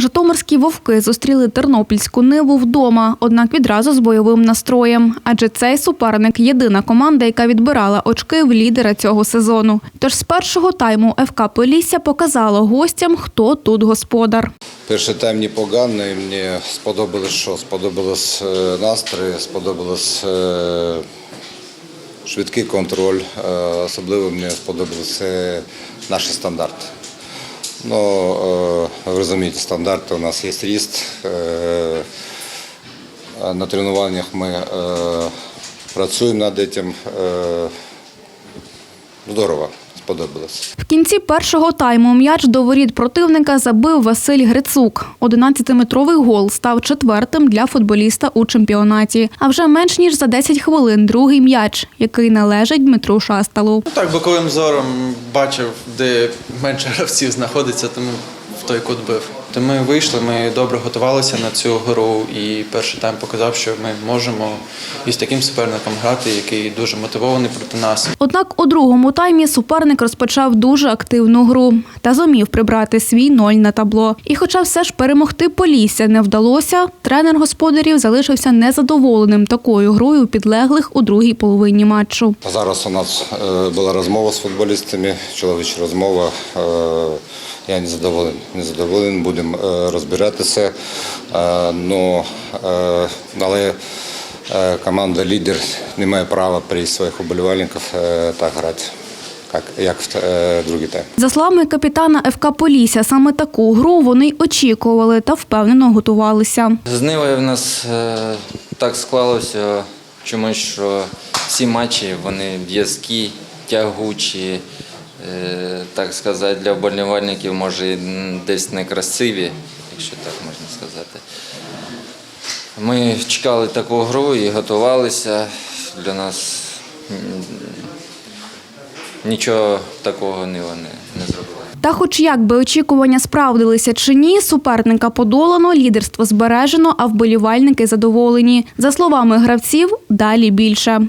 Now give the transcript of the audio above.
Житомирські вовки зустріли тернопільську ниву вдома, однак відразу з бойовим настроєм. Адже цей суперник єдина команда, яка відбирала очки в лідера цього сезону. Тож з першого тайму ФК Полісся показало гостям, хто тут господар. Перший тайм непоганий. Мені сподобалось, що сподобалось е, настрій, сподобалось е, швидкий контроль. Е, Особливо мені сподобалися наші стандарти. Ну, ви розумієте, стандарти у нас є ріст. Е, На тренуваннях ми е, працюємо над цим. Здорово, сподобалось. В кінці першого тайму м'яч до воріт противника забив Василь Грицук. 11-метровий гол став четвертим для футболіста у чемпіонаті. А вже менш ніж за 10 хвилин другий м'яч, який належить Дмитру Шасталу. Ну, Так, боковим зором бачив, де менше гравців знаходиться, тому в той кут бив. То ми вийшли, ми добре готувалися на цю гру, і перший тайм показав, що ми можемо із таким суперником грати, який дуже мотивований проти нас. Однак у другому таймі суперник розпочав дуже активну гру та зумів прибрати свій ноль на табло. І хоча все ж перемогти Полісся не вдалося, тренер господарів залишився незадоволеним такою грою підлеглих у другій половині матчу. Зараз у нас е, була розмова з футболістами, чоловіча розмова. Е, Я не задоволений. Не задоволений, будемо е, розбиратися. Е, но, е, але команда лідер не має права при своїх уболівальників е, так грати, як, як в е, другий тайм. За словами капітана ФК Полісся, саме таку гру вони й очікували та впевнено готувалися. З Нивою в нас е, так склалося чомусь, що всі матчі вони в'язкі, тягучі, так сказати, для вболівальників, може, десь некрасиві, якщо так можна сказати. Ми чекали таку гру і готувалися. Для нас нічого такого не, не зробила. Та, хоч як би очікування справдилися чи ні, суперника подолано, лідерство збережено, а вболівальники задоволені. За словами гравців, далі більше.